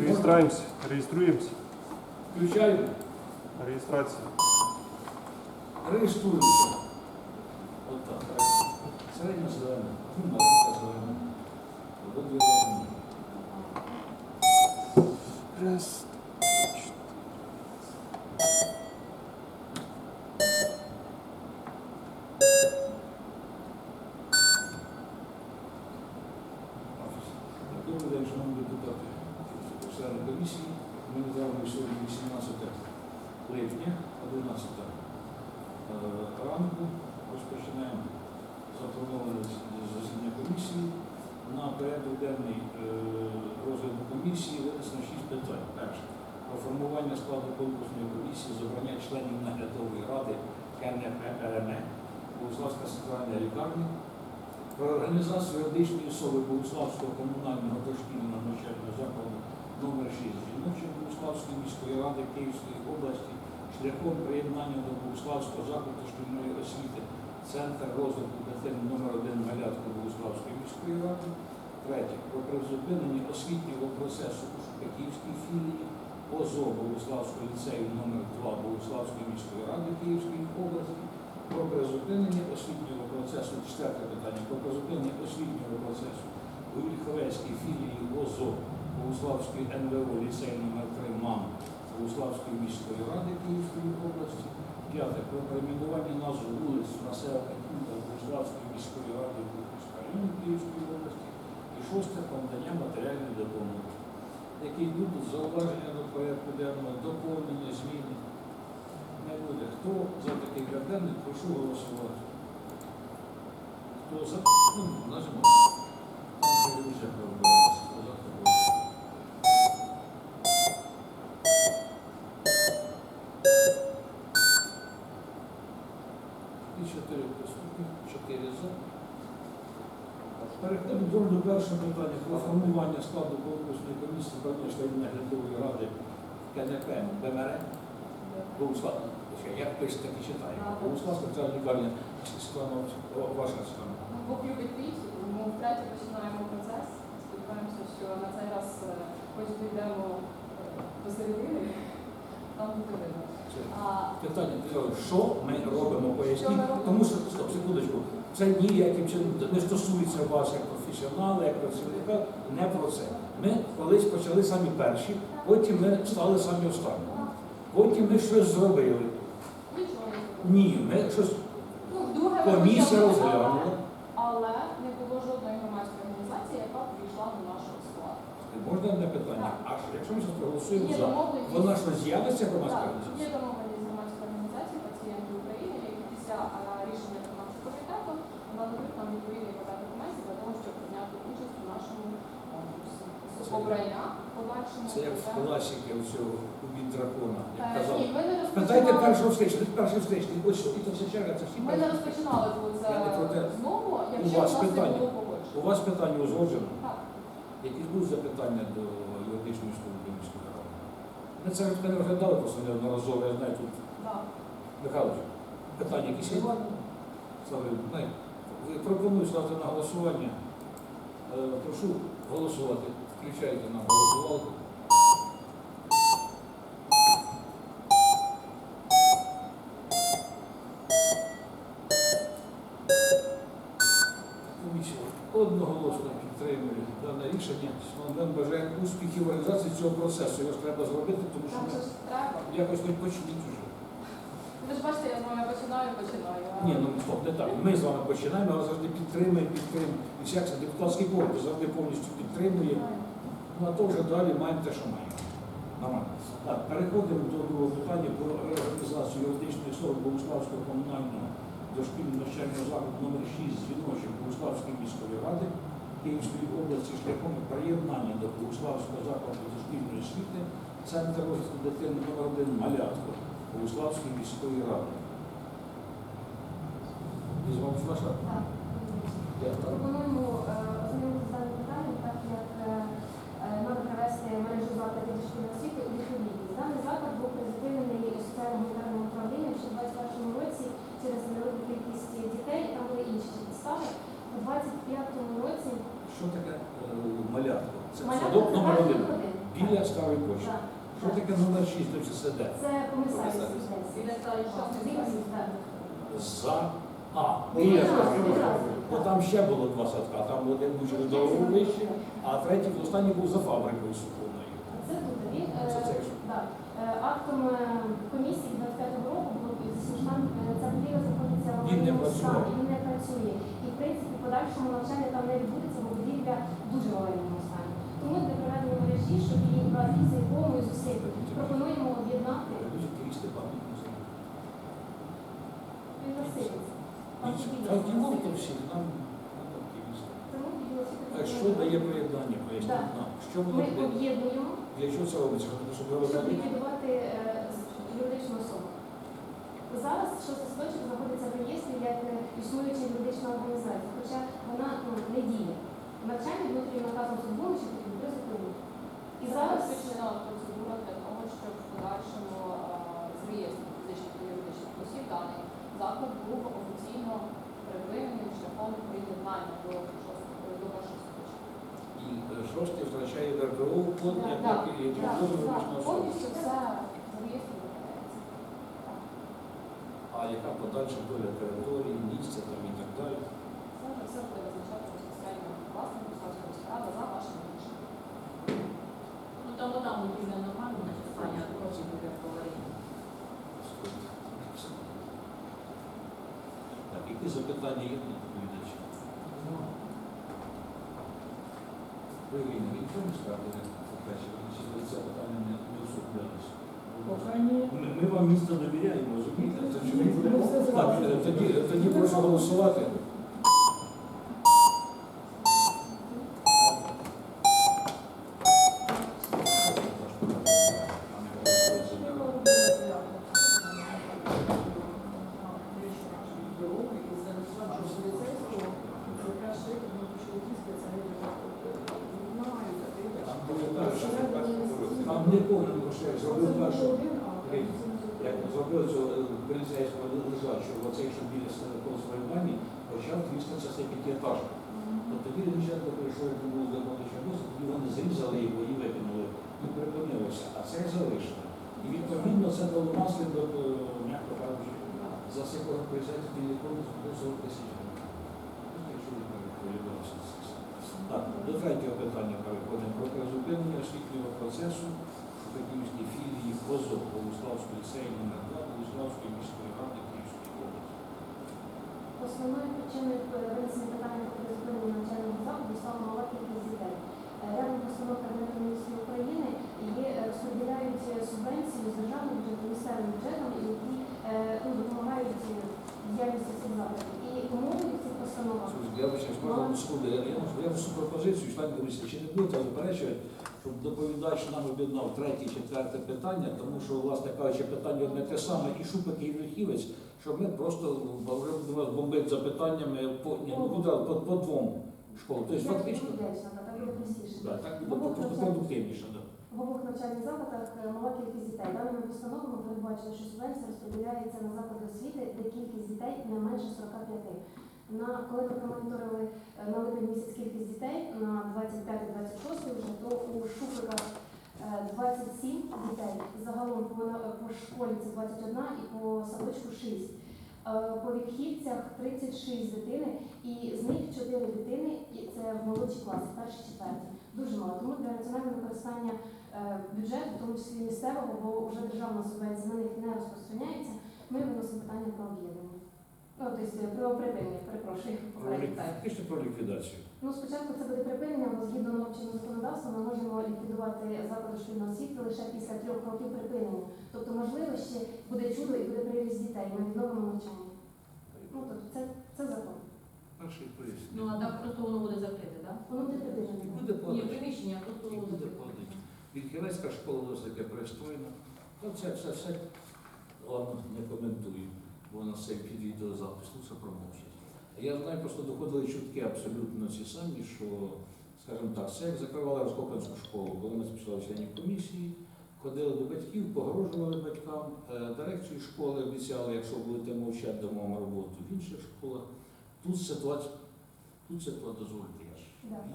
Реєстраємося, реєструємося. Включаємо. Реєстрація. Реєструємося. От так. так. Середня зелена. Ну, маленька зелена. Обидві Сьогодні 18 липня, 11 е, ранку. Розпочинаємо заплановане засідання комісії. На порядок денний е, розгляду комісії винесено 6 питань. Перше. Про формування складу конкурсної комісії з обрання членів наглядової ради КНП РМ Богославська центральна лікарня про організацію юридичної особи Богуславського комунального дошкільного навчального закладу номер 6 жіночої Богуславської міської ради Київської області шляхом приєднання до Богуславського закладу шкільної освіти Центр розвитку дитини номер 1 Малятки Богуславської міської ради. Третє. Про призупинення освітнього процесу у Шупаківській філії ОЗО Богуславського ліцею номер 2 Богуславської міської ради Київської області про призупинення освітнього процесу, четверте питання, про призупинення освітнього процесу у Вільховецькій філії ОЗО Богуславської НВО ліцей номер 3 МАМ Богуславської міської ради Київської області. П'яте. Про перейменування назв вулиць населених пунктів Богуславської міської ради району Київської області. І шосте. Про надання матеріальної допомоги. Які будуть зауваження до порядку денного, доповнення, зміни. Не буде. Хто за такий карденний, прошу голосувати. Хто за? Ну, нажимайте. Там телевізія пробивається. Хто за, хто проти. І чотири присутні, чотири за. Переходимо до першого питання про формування складу конкурсної комісії збрання членів наглядової ради КНП БМР. Богуслав, як пише, так і читає. Богуслав, спеціальна лікарня, ваша Світлана. Бог любить ми втретє починаємо процес. Сподіваємося, що на цей раз, е, хоч дійдемо е, до середини, там буде видно. Питання, що ми робимо, поясніть. Тому що, стоп, секундочку, це ніяким чином не стосується вас як професіонала, як працівника, не про це. Ми колись почали самі перші, потім ми стали самі останні. Потім ми щось зробили. Ні, ми щось Ну, комісія розглянула. Але не було жодної громадської організації, яка прийшла до нашого складу. Можна одне питання? А якщо ми зараз проголосуємо за, вона що з'явиться громадська організація? є домовленість з громадської організації пацієнтів України, які після рішення виконавчого комітету нададуть нам відповідний пакет документів для того, щоб прийняти участь у нашому конкурсі. Обрання подальшому. Це як в класіки цього убід дракона, як казав. Ми не Питайте першого встречного, перший встречний, ось і то вся черга, це всі Ми не розпочинали не те. е, знову, якщо У вас питання. У вас питання узгоджено. Так. Якісь будуть запитання до юридичної служби міської ради? Ми це питання не розглядали просто неодноразово, я знаю тут. Михайлович, питання якісь є? Слава. Ви пропоную ставити на голосування. Е, Прошу голосувати. Включайте на голосувалку. Комісія одноголосно підтримує дане рішення. Нам бажаємо успіхів в реалізації цього процесу. Його ж треба зробити, тому що ми якось не почніть уже. Ви ж бачите, я з вами починаю, починаю. а- Ні, ну стоп, не так. Ми з вами починаємо, але завжди підтримуємо, підтримуємо. І всяк це депутатський корпус завжди повністю підтримує. Ну а то вже далі маємо те, що маємо. Нормально. Так, переходимо до другого питання про реорганізацію юридичної особи Богуславського комунального дошкільного навчального закладу номер 6 жіночої Богуславської міської ради Київської області шляхом приєднання до Богуславського закладу дошкільної освіти Центр розвитку дитини номер 1 Малятко Богуславської міської ради. І з вами ваша? Так. Дякую. Пропонуємо е, ознайомитися з даним питанням, так як е, е, ми привести мережу закладів дошкільної освіти у відповідність. Даний заклад був призупинений соціально-гуманітарним управлінням ще в 2021 році через невелику кількість дітей, там були інші підстави. У 2025 році Що таке е, малятко? Це малятко садок номер один. один. Біля старої почти. Так. Що таке номер 6 до ССД? Це так. За. А, Ні, ні. Бо там ще було два садка, там один був через дорогу вище, а третій останній був за фабрикою суконною. Це тут він е, ж. да, е, актом е, комісії 25-го року було ця будівля знаходиться в Він не працює. І в принципі подальшому навчання там не відбудеться, бо будівля дуже аварійному стані. Тому для проведення мережі, щоб її з якому і зусиль пропонуємо об'єднати. Він. Там всіх, нам. А що дає приєднання? Поясніть нам. Що Ми об'єднуємо, Для чого це робиться? Щоб ліквідувати е, юридичну особу. Зараз шостий садочок знаходиться в реєстрі як е, існуюча юридична організація, хоча вона ну, не діє. Навчання внутрішнім наказом суду чи при законі. І І зараз щоб в подальшому е, з реєстру фізичних та юридичних осіб даний заклад був офіційно припинений шляхом приєднання до е, шостий втрачає ДРКО код, як так, і юридичної особи. Повністю все реєстру. А яка подальша доля території, місця там і так далі? Це вже все буде визначати безпосередньо власник Московської справи за вашим рішенням. Ну там вода будівля нормальна, значить Саня гроші буде говорити. Так, які запитання є до доповідача? Привільно, ніхто не скаже, по-перше, чи це питання не, особливо. Ми, вам місто довіряємо, розумієте? Що тоді прошу голосувати. Там були перші, там не повний грошей, зробив першу. Як зробив цю е, поліцейську лежачу, оцей, що біля консульмані, почав 300 часи п'ятиэтажку. То тоді Лінченко прийшов, був законодавчий досвід, тоді вони зрізали його і викинули, і припинилося, а це залишили. І відповідно це дало наслідок, е, м'яко кажучи, за цей поліцейський біля 40 тисяч. Ну, не. Так, до третього питання переходимо про призупинення освітнього процесу Пекінській філії КОЗО Богуславської ліцею номер 2 Богуславської міської ради Київської області. Основною причиною винесення питання про призупинення навчального закладу стала мала кількість дітей. Рядом постанов Кабінету міністрів України є е, розподіляють е, субвенцію з державного бюджету місцевим бюджетом, які е, ну, допомагають діяльності цих закладів. І умовою цих Я вибачте, можна на секунду, я, я, я всю пропозицію, член комісії, чи не будете заперечувати, щоб доповідач нам об'єднав третє, четверте питання, тому що, власне кажучи, питання одне те саме, і шупик, і Вільхівець, щоб ми просто будемо бомбити запитаннями по, ні, ну, куди, по, по двом школам. Тобто фактично, так да, так буде просто продуктивніше. Да. В обох навчальних закладах е, мала кількість дітей. Даними постановами передбачено, що субвенція розподіляється на заклади освіти, де кількість дітей не менше 45. На коли ми промоніторили е, на липень місяць кількість дітей на 25-26 вже, то у Шуфриках е, 27 дітей. Загалом по, по школі це 21 і по садочку 6. Е, По відхідцях 36 дитини, і з них 4 дитини, і це молодші класи, перші четверті. Дуже мало. Тому для раціонального використання е, бюджету, в тому числі місцевого, бо вже державна субвенція на них не розпространяється, ми виносимо питання про об'єднання. Ну, тобто про припинення, перепрошую. Фактично про ліквідацію. Ну, спочатку це буде припинення, бо згідно нового законодавства ми можемо ліквідувати заклади шкільної освіти лише після трьох років припинення. Тобто, можливо, ще буде чудо і буде приріст дітей, ми відновимо навчання. Ну, тобто це, це закон. Перший пояснення. Ну а так просто воно буде закрите, так? Воно буде припинено. Буде Ні, приміщення, а просто І воно буде закрите. подати. Вільхівецька школа досить таки пристойна. Ну, це все, все, ладно, не коментую, нас цей під відеозапис, ну це промовчить. Я знаю, просто доходили чутки абсолютно ці самі, що, скажімо так, це як закривали Розкопанську школу, коли ми списали членів комісії, ходили до батьків, погрожували батькам, е, дирекцію школи обіцяли, якщо будете мовчати, дамо вам роботу в інших школах. Тут ситуація, тут ситуація, дозвольте,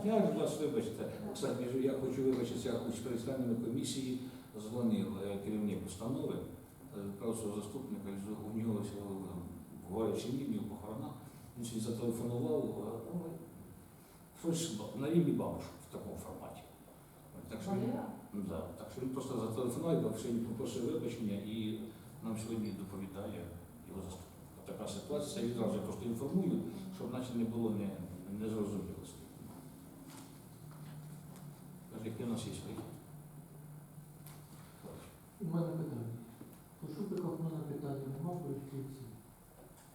я ж вас вибачте, кстати, я хочу вибачитися, хоч перед членами комісії дзвонив е, керівник установи, е, просто заступник, каже, у нього в горячій лінії похорона, він ще зателефонував, е, ну, щось на рівні бабушок в такому форматі. Так що, він- Валера? да, так що він просто зателефонував, попросив вибачення і нам сьогодні доповідає його заступник. Така ситуація, я відразу просто інформую, щоб наче не було незрозумілості. Каже, які в нас є свої? У мене питання. По шупиках в мене питання нема по.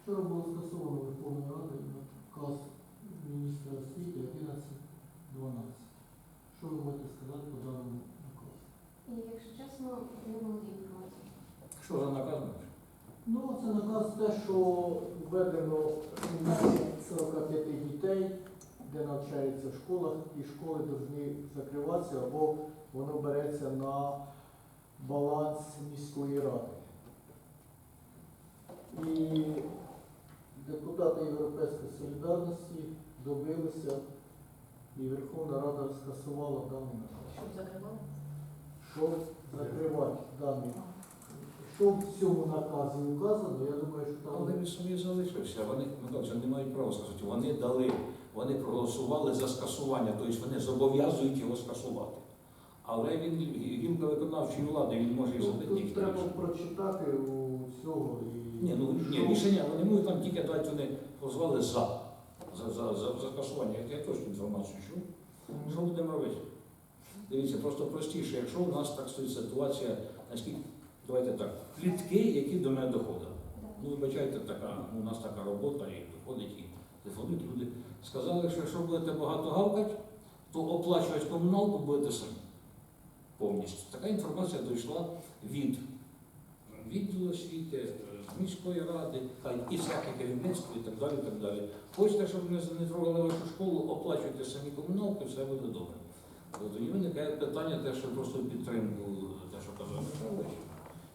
Вчора було скасовано Верховною Радою наказ міністра освіти 11.12. Що ви можете сказати по даному наказу? І якщо чесно, не володію інформацією. Що за наказ? Ну, це наказ те, що введено менше 45 дітей, де навчаються в школах, і школи повинні закриватися, або воно береться на баланс міської ради. І депутати Європейської солідарності добилися, і Верховна Рада скасувала даний наказ. Щоб закривали. Що закривати даний що в цьому наказі указано, я думаю, що там Але він собі залишився. Вони, Микола, це не мають права сказати. Вони дали, вони проголосували за скасування, тобто вони зобов'язують його скасувати. Але він гілка виконавчої влади, він може і Тут, треба прочитати у цього і Ні, ну ні, рішення, вони можуть там тільки дати, вони позвали за. За, за, за, за скасування. Я точну інформацію чув. Що будемо робити? Дивіться, просто простіше, якщо у нас так стоїть ситуація, наскільки, давайте так, плітки, які до мене доходили. Ну, вибачайте, така, ну, у нас така робота, і доходить, і телефонують люди. Сказали, що якщо будете багато гавкати, то оплачувати комуналку будете самі. Повністю. Така інформація дійшла від відділу освіти, міської ради, та й і всяке керівництво і так далі. і так далі. Хочете, щоб не, не трогали вашу школу, оплачуйте самі комуналку, все буде добре. От, Тоді виникає питання, те, що просто підтримку, те, що казав Михайлович.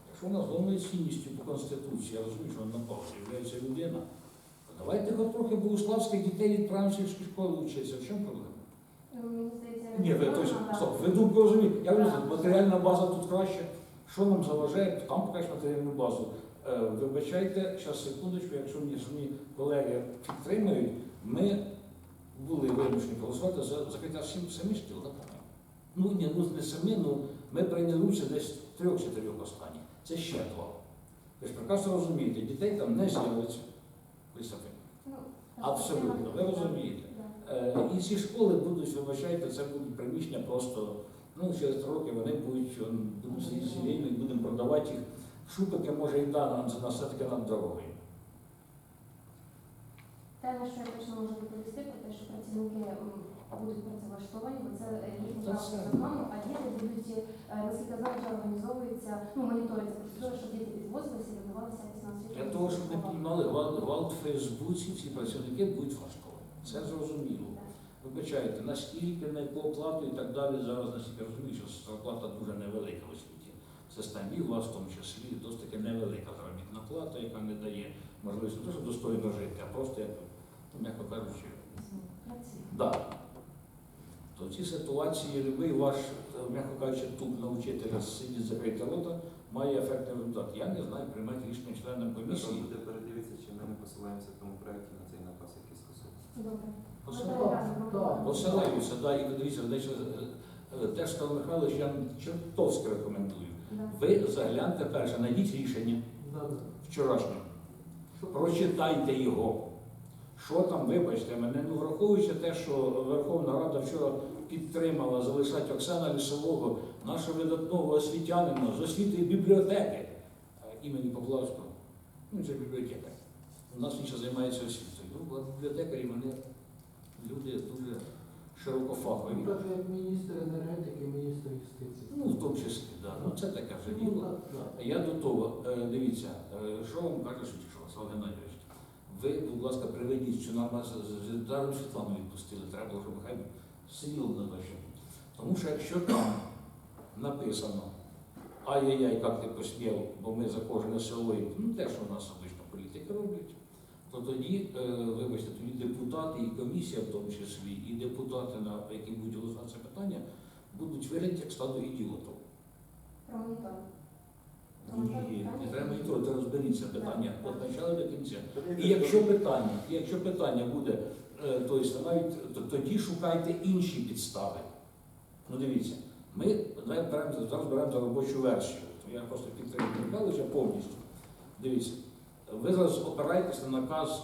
Якщо у нас головною цінністю по Конституції, я розумію, що на паузі є людина, давайте хоч трохи богославських дітей відправимо в сільські школи вчитися. В чому проблема? Ну, Ні, ви точно, стоп, ви думку розумієте. Я розумію, матеріальна база тут краще. Що нам заважає, там покращити матеріальну базу. Е, вибачайте, зараз секундочку, якщо мені мої колеги підтримують, ми були вимушені голосувати за закриття всім самі шкіл, так? Ну ні, ну не самі, ну ми прийняли участь десь трьох-чотирьох останніх. Це ще два. Ви ж прекрасно розумієте, дітей там не з'явиться. Ви самі. Ну, Абсолютно, ви розумієте. Е, І ці школи будуть, вибачайте, це будуть приміщення просто, ну, через три роки вони будуть, будемо продавати їх. Шупики може і да, нам це на все-таки над дорогою. Те, на що я точно можу відповісти, про те, що працівники будуть працевлаштовані, бо це е, їхнє Та право це- а діти будуть, е, наскільки знаю, вже організовується, ну, моніториться процедура, щоб діти підвозилися і відбувалися якісь на Для того, щоб не піймали гвалт, в Фейсбуці, всі працівники будуть влаштовані. Це зрозуміло. Вибачайте, наскільки, на яку оплату і так далі, зараз наскільки розумію, що зарплата дуже невелика в Системі у вас в тому числі досить таки невелика заробітна плата, яка не дає можливості не то, достойно жити, а просто, як, ну, м'яко кажучи, Да. То в цій ситуації любий ваш, е, м'яко кажучи, тут навчителя сидіти закрити рота, має ефектний результат. Я не знаю, приймати рішення членам комісії. буде передивитися, чи ми не посилаємося в тому проєкті на цей наказ, який. Добре. Посилаю- Так. Да, і дивіться, десь, е, е, теж Став Михайлович, я чертовськи рекомендую. Ви загляньте перше, знайдіть рішення вчорашнє. Прочитайте його. Що там, вибачте мене, ну враховуючи те, що Верховна Рада вчора підтримала залишати Оксана Лісового, нашого видатного освітянина з освіти бібліотеки е, імені Поплавського. Ну, це бібліотека. У нас він ще займається освітою. Ну, бібліотекарі вони люди дуже широкофахові. Ну, Так як міністр енергетики, міністр юстиції. Ну, в тому числі, да. Ну, це таке вже Ну, діло. так. Я до того, е, дивіться, е, що вам каже Шутішова, Слава Геннадійович. Ви, будь ласка, приведіть, що нам нас з- Даром Світлану відпустили, треба було, щоб хай сиділо на ваші. Тому що якщо там написано ай-яй-яй, як ти посмів, бо ми за кожне село, ну те, що у нас обично політики роблять, то тоді, е, вибачте, тоді депутати і комісія, в тому числі, і депутати, на які будуть голосувати це питання, будуть виглядати як стадо ідіотів. Про. Ні, не треба нічого, це розберіться питання від початку до кінця. І якщо питання, якщо питання буде, е, то есть навіть тоді шукайте інші підстави. Ну дивіться, ми зараз беремо за робочу версію. Я просто підтримую Михайловича повністю. Дивіться, ви зараз опираєтесь на наказ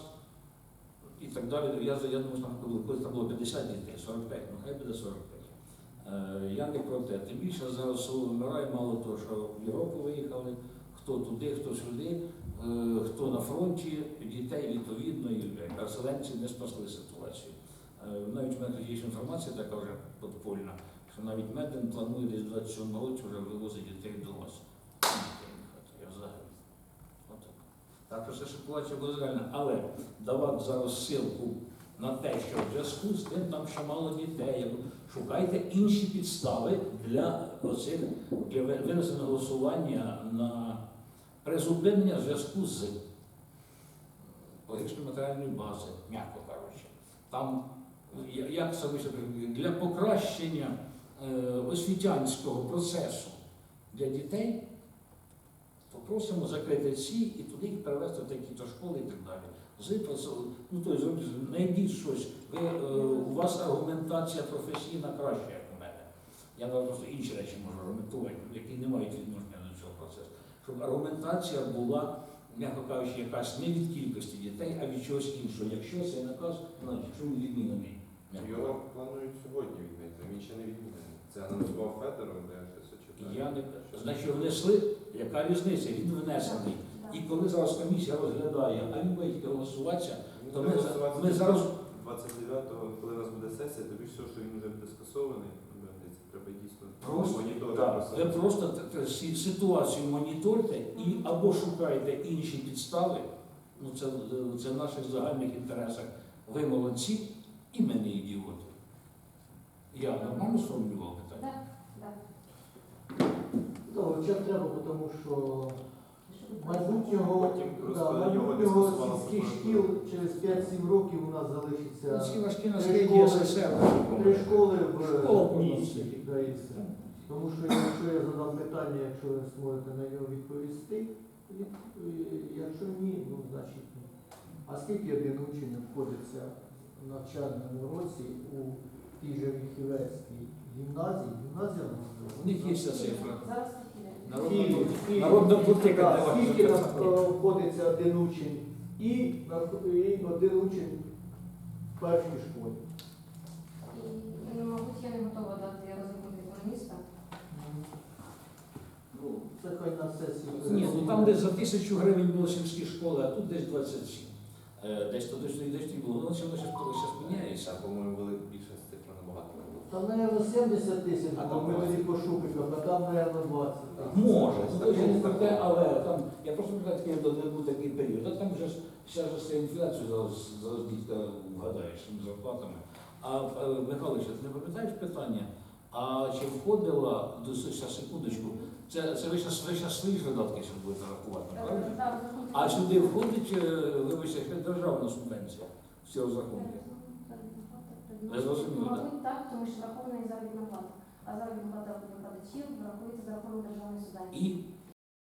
і так далі. Я, я думаю, що колись там було 50 дітей, 45, ну хай буде 45. Е, Я не про те. Тим більше зараз село вмирає, мало того, що в Європу виїхали, хто туди, хто сюди, е, хто на фронті, дітей відповідно, і переселенці не спасли ситуацію. Е, Навіть в мене є інформація така вже подпольна, що навіть Меден планує десь 27 році вже вивозити дітей до вас. Так що ця ситуація буде реальна. Але давати зараз ссылку на те, що в зв'язку з тим там ще мало дітей. Шукайте інші підстави для оцих для винесення голосування на призупинення зв'язку з погіршенням матеріальної бази, м'яко кажучи. Там як це вище для покращення е, освітянського процесу для дітей, просимо закрити ці і туди їх перевести в такі-то школи і так далі. З ну, то есть, знайдіть щось. Ви, е, у вас аргументація професійна краща, як у мене. Я просто інші речі можу аргументувати, які не мають відношення до цього процесу. Щоб аргументація була, м'яко кажучи, якась не від кількості дітей, а від чогось іншого. Якщо цей наказ, значить, чому відмінений? Його планують сьогодні відмінити, він ще не відмінений. Це анонсував Федоров, де я не значить внесли, яка різниця? Він внесений. І коли зараз комісія розглядає, а він буде тільки голосуватися, то ми, ми зараз 29-го, коли у нас буде сесія, тобі все, що він вже буде скасований, треба дійсно Просто, моніторити. так, просто. ви просто ситуацію моніторте і або шукайте інші підстави. Ну це, це в наших загальних інтересах. Ви молодці і ми не ідіоти. Я нормально сформулював питання? Так. Так, вчити треба, тому що майбутнього, Потім да, майбутнього сільських шкіл через 5-7 років у нас залишиться важкі Три наслідки школи. СССР. три школи в Школа в да, і все. Тому що якщо я задам питання, якщо ви зможете на нього відповісти, від- е, якщо ні, ну значить ні. А скільки один учень входиться в навчальному році у тій же Віхівецькій гімназії? Гімназія можливо? У них є ця цифра. Зараз Народна Київ, політика. Київ. Так, не скільки нас е, входиться один учень і, на- і один учень в першій школі? І, і, мабуть, я не готова дати розрахунки економіста. Ну, це хай на сесії. Ні, ну там десь за тисячу гривень було сільські школи, а тут десь 27. Е, Десь то десь десь не було. Ну, це воно зараз міняється. А, по-моєму, велика більша Там, наверное, 70 тисяч, А там ми 20. тоді по шупиках, а там, наверное, 20. Може, ну, я не про те, але там, я просто пам'ятаю, не був такий період. А там вже ж вся ж ця інфляція зараз, зараз вгадаєш з зарплатами. А Михайлович, ти не пам'ятаєш питання? А чи входила до секундочку? Це, це ви зараз ви свої видатки ще будете рахувати, правильно? А сюди входить, е, вибачте, державна субвенція з цього розрахунку. Ви зрозуміли, так? Мабуть, так, тому що врахована і заробітна плата. А заробітна плата викладачів врахується за рахунок державної субвенції. І